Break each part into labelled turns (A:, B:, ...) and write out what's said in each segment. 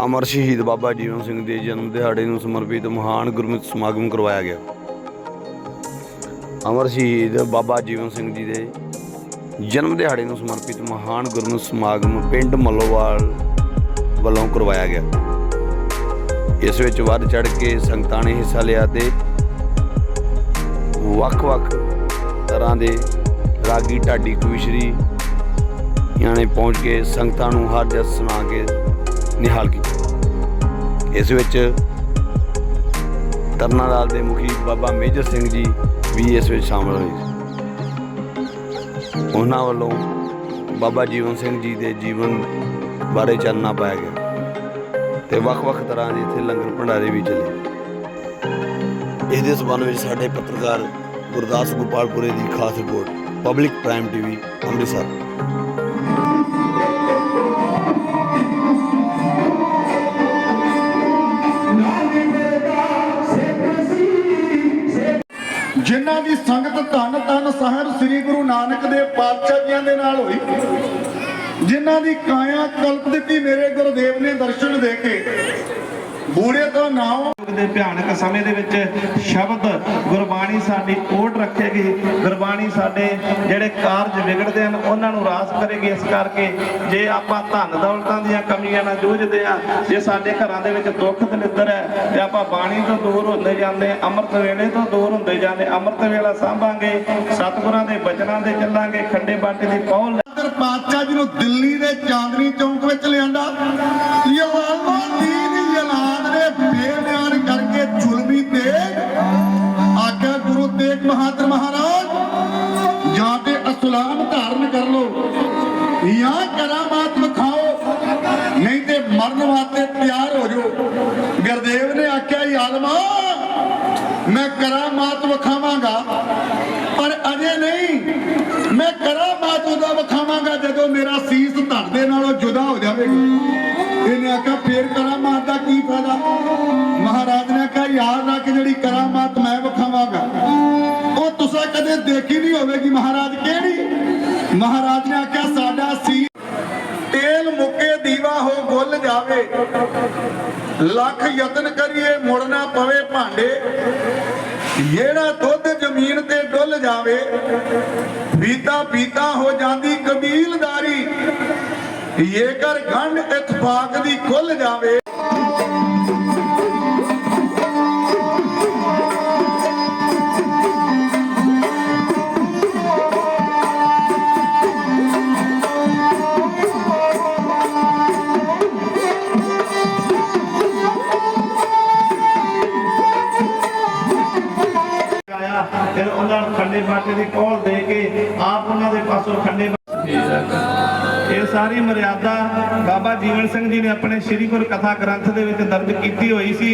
A: ਅਮਰ ਸ਼ਹੀਦ ਬਾਬਾ ਜੀਵਨ ਸਿੰਘ ਦੇ ਜਨਮ ਦਿਹਾੜੇ ਨੂੰ ਸਮਰਪਿਤ ਮਹਾਨ ਗੁਰਮਤਿ ਸਮਾਗਮ ਕਰਵਾਇਆ ਗਿਆ। ਅਮਰ ਸ਼ਹੀਦ ਬਾਬਾ ਜੀਵਨ ਸਿੰਘ ਜੀ ਦੇ ਜਨਮ ਦਿਹਾੜੇ ਨੂੰ ਸਮਰਪਿਤ ਮਹਾਨ ਗੁਰਮਤਿ ਸਮਾਗਮ ਪਿੰਡ ਮੱਲੋਵਾਲ ਵੱਲੋਂ ਕਰਵਾਇਆ ਗਿਆ। ਇਸ ਵਿੱਚ ਵੱਧ ਚੜ ਕੇ ਸੰਗਤਾਂ ਨੇ ਹਿੱਸਾ ਲਿਆ ਤੇ ਵੱਖ-ਵੱਖ ਤਰ੍ਹਾਂ ਦੇ ਰਾਗੀ ਢਾਡੀ ਕਵਿਸ਼ਰੀ ਯਾਨੀ ਪਹੁੰਚ ਕੇ ਸੰਗਤਾਂ ਨੂੰ ਹਰ ਜਸ ਸੁਣਾ ਕੇ ਨਿਹਾਲ ਕੀਤਾ। ਇਸ ਵਿੱਚ ਤਰਨਾਲਾਲ ਦੇ ਮੁਖੀ ਬਾਬਾ ਮੇਜਰ ਸਿੰਘ ਜੀ ਵੀ ਇਸ ਵਿੱਚ ਸ਼ਾਮਲ ਹੋਏ ਉਹਨਾਂ ਵੱਲੋਂ ਬਾਬਾ ਜੀਵਨ ਸਿੰਘ ਜੀ ਦੇ ਜੀਵਨ ਬਾਰੇ ਚਾਨਣਾ ਪਾਇਆ ਗਿਆ ਤੇ ਵੱਖ-ਵੱਖ ਤਰ੍ਹਾਂ ਦੇ ਇੱਥੇ ਲੰਗਰ ਭੰਡਾਰੇ ਵੀ ਚੱਲੇ। ਇਸ ਦੇ ਸਬੰਧ ਵਿੱਚ ਸਾਡੇ ਪੱਤਰਕਾਰ ਗੁਰਦਾਸ ਗੋਪਾਲਪੁਰੇ ਦੀ ਖਾਸ report, public prime TV, Amritsar.
B: ਜਿਨ੍ਹਾਂ ਦੀ ਸੰਗਤ ਧੰਨ ਧੰਨ ਸਾਹਿਬ ਸ੍ਰੀ ਗੁਰੂ ਨਾਨਕ ਦੇਵ ਪਾਤਸ਼ਾਹ ਜੀਆਂ ਦੇ ਨਾਲ ਹੋਈ, ਜਿਨ੍ਹਾਂ ਦੀ ਕਾਇਆ ਕਲਪ ਦਿੱਤੀ ਮੇਰੇ ਗੁਰਦੇਵ ਨੇ ਦਰਸ਼ਨ ਦੇ ਕੇ ਬੂੜੇ ਤੋਂ
C: ਯੁੱਗ ਦੇ ਭਿਆਨਕ ਸਮੇਂ ਦੇ ਵਿੱਚ ਸ਼ਬਦ ਗੁਰਬਾਣੀ ਸਾਡੀ ਓਟ ਰੱਖੇਗੀ। ਗੁਰਬਾਣੀ ਸਾਡੇ ਜਿਹੜੇ ਕਾਰਜ ਵਿਗੜਦੇ ਹਨ ਉਹਨਾਂ ਨੂੰ ਰਾਸ ਕਰੇਗੀ। ਇਸ ਕਰਕੇ ਜੇ ਆਪਾਂ ਧਨ ਦੌਲਤਾਂ ਦੀਆਂ ਕਮੀਆਂ ਨਾਲ ਜੂਝਦੇ ਆ ਜੇ ਸਾਡੇ ਘਰਾਂ ਦੇ ਵਿੱਚ ਦੁੱਖ ਦਲਿੱਦਰ ਹੈ ਤੇ ਆਪਾਂ ਬਾਣੀ ਤੋਂ ਦੂਰ ਹੁੰਦੇ ਜਾਂਦੇ ਅੰਮ੍ਰਿਤ ਵੇਲੇ ਤੋਂ ਦੂਰ ਹੁੰਦੇ ਜਾਂਦੇ ਅੰਮ੍ਰਿਤ ਵੇਲਾ ਸਾਂਭਾਂਗੇ ਸਤਿਗੁਰਾਂ ਦੇ ਬਚਨਾਂ ਦੇ ਚੱਲਾਂਗੇ ਖੰਡੇ ਬਾਟੇ ਦੀ
B: ਅੰਦਰ ਪਾਤਸ਼ਾਹ ਜੀ ਨੂੰ ਦਿੱਲੀ ਦੇ ਚਾਂਦਨੀ ਚੌਂਕ ਵਿੱਚ ਲਿਆਂਦਾ। ਬਹਾਦਰ ਮਹਾਰਾਜ ਜਾਂ ਤੇ ਅਸਲਾਮ ਧਾਰਨ ਕਰ ਲੋ ਜਾਂ ਕਰਾਮਾਤ ਵਿਖਾਓ, ਨਹੀਂ ਤੇ ਮਰਨ ਵਾਸਤੇ ਤਿਆਰ ਹੋ ਜਾਓ। ਗੁਰਦੇਵ ਨੇ ਆਖਿਆ ਹੀ ਆਲਮਾ, ਮੈਂ ਕਰਾਮਾਤ ਵਿਖਾਵਾਂਗਾ। ਪਰ ਅਜੇ ਨਹੀਂ, ਮੈਂ ਕਰਾਮਾਤ ਉਹਦਾ ਵਿਖਾਵਾਂਗਾ ਜਦੋਂ ਮੇਰਾ ਉਹ ਕਦੇ ਦੇਖੀ ਨਹੀਂ ਹੋਵੇਗੀ ਮਹਾਰਾਜ ਕਿਹੜੀ। ਮਹਾਰਾਜ ਨੇ ਆਖਿਆ, ਸਾਡਾ ਸੀ ਤੇਲ ਮੁੱਕੇ ਦੀਵਾ ਹੋ ਗੁੱਲ ਜਾਵੇ। ਲੱਖ ਯਤਨ ਕਰੀਏ ਮੁੜਨਾ ਪਵੇ ਭਾਂਡੇ। ਜਿਹੜਾ ਦੁੱਧ ਜ਼ਮੀਨ ਤੇ ਡੁੱਲ ਜਾਵੇ ਪੀਤਾ ਪੀਤਾ ਹੋ ਜਾਂਦੀ ਕਬੀਲਦਾਰੀ। ਜੇਕਰ ਗੰਢ ਇਤਫਾਕ ਦੀ ਖੁੱਲ ਜਾਵੇ
C: ਫਿਰ ਉਹਨਾਂ ਨੂੰ ਖੰਡੇ ਬਾਟੇ ਦੀ ਕੋਲ ਦੇ ਕੇ ਆਪ ਉਹਨਾਂ ਦੇ ਪਾਸੋਂ ਖੰਡੇ ਸਾਰੀ ਮਰਿਆਦਾ ਬਾਬਾ ਜੀਵਨ ਸਿੰਘ ਜੀ ਨੇ ਆਪਣੇ ਸ੍ਰੀ ਗੁਰ ਕਥਾ ਗ੍ਰੰਥ ਦੇ ਵਿੱਚ ਦਰਜ ਕੀਤੀ ਹੋਈ ਸੀ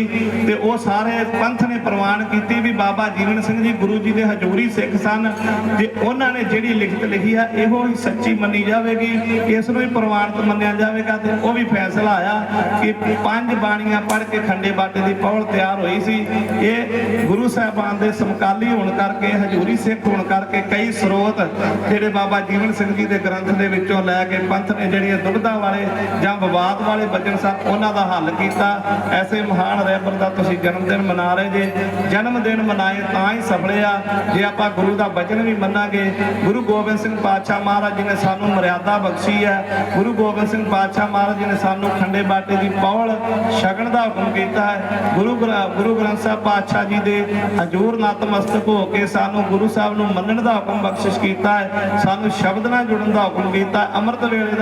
C: ਤੇ ਉਹ ਸਾਰੇ ਪੰਥ ਨੇ ਪ੍ਰਵਾਨ ਕੀਤੀ ਵੀ ਬਾਬਾ ਜੀਵਨ ਸਿੰਘ ਜੀ ਗੁਰੂ ਜੀ ਦੇ ਹਜ਼ੂਰੀ ਸਿੱਖ ਸਨ ਤੇ ਉਹਨਾਂ ਨੇ ਜਿਹੜੀ ਲਿਖਤ ਲਿਖੀ ਆ, ਇਹੋ ਹੀ ਸੱਚੀ ਮੰਨੀ ਜਾਵੇਗੀ, ਇਸ ਨੂੰ ਹੀ ਪ੍ਰਵਾਨਿਤ ਮੰਨਿਆ ਜਾਵੇਗਾ ਤੇ ਉਹ ਵੀ ਫੈਸਲਾ ਆਇਆ ਕਿ ਪੰਜ ਬਾਣੀਆਂ ਪੜ੍ਹ ਕੇ ਖੰਡੇ ਬਾਟੇ ਦੀ ਪੌਲ ਤਿਆਰ ਹੋਈ ਸੀ। ਇਹ ਗੁਰੂ ਸਾਹਿਬਾਨ ਦੇ ਸਮਕਾਲੀ ਹੋਣ ਕਰਕੇ, ਹਜ਼ੂਰੀ ਸਿੱਖ ਹੋਣ ਕਰਕੇ ਕਈ ਸਰੋਤ ਜਿਹੜੇ ਬਾਬਾ ਜੀਵਨ ਸਿੰਘ ਜੀ ਦੇ ਗ੍ਰੰਥ ਦੇ ਵਿੱਚੋਂ ਲੈ ਕੇ ਪੰਥ ਜਿਹੜੀਆਂ ਦੁਬਿਧਾ ਵਾਲੇ ਜਾਂ ਵਿਵਾਦ ਵਾਲੇ ਬਚਨ ਸਨ ਉਹਨਾਂ ਦਾ ਹੱਲ ਕੀਤਾ। ਐਸੇ ਮਹਾਨ ਰਹਿਬਰ ਦਾ ਤੁਸੀਂ ਜਨਮ ਦਿਨ ਮਨਾ ਰਹੇ ਜੇ। ਜਨਮ ਦਿਨ ਮਨਾਏ ਤਾਂ ਹੀ ਸਫਲੇ ਆ। ਜੇ ਆਪਾਂ ਗੁਰੂ ਦਾ ਬਚਨ ਵੀ ਮੰਨਾਂਗੇ, ਗੁਰੂ ਗੋਬਿੰਦ ਸਿੰਘ ਪਾਤਸ਼ਾਹ ਮਹਾਰਾਜ ਜੀ ਨੇ ਸਾਨੂੰ ਮਰਿਆਦਾ ਬਖਸ਼ੀ ਹੈ। ਗੁਰੂ ਗੋਬਿੰਦ ਸਿੰਘ ਪਾਤਸ਼ਾਹ ਮਹਾਰਾਜ ਜੀ ਨੇ ਸਾਨੂੰ ਖੰਡੇ ਬਾਟੇ ਦੀ ਪੌਲ ਛਕਣ ਦਾ ਹੁਕਮ ਕੀਤਾ ਹੈ। ਗੁਰੂ ਗ੍ਰ- ਗੁਰੂ ਗ੍ਰੰਥ ਸਾਹਿਬ ਪਾਤਸ਼ਾਹ ਜੀ ਦੇ ਹਜੂਰ ਨਤਮਸਤਕ ਹੋ ਕੇ ਸਾਨੂੰ ਗੁਰੂ ਸਾਹਿਬ ਨੂੰ ਮੰਨਣ ਦਾ ਹੁਕਮ ਬਖਸ਼ਿਸ਼ ਕੀਤਾ ਹੈ। ਸਾਨੂੰ ਸ਼ਬਦ ਨਾਲ ਜੁੜਨ ਦਾ ਹੁਕਮ ਕੀਤਾ। ਅੰਮ੍ਰਿਤ ਵੇਲੇ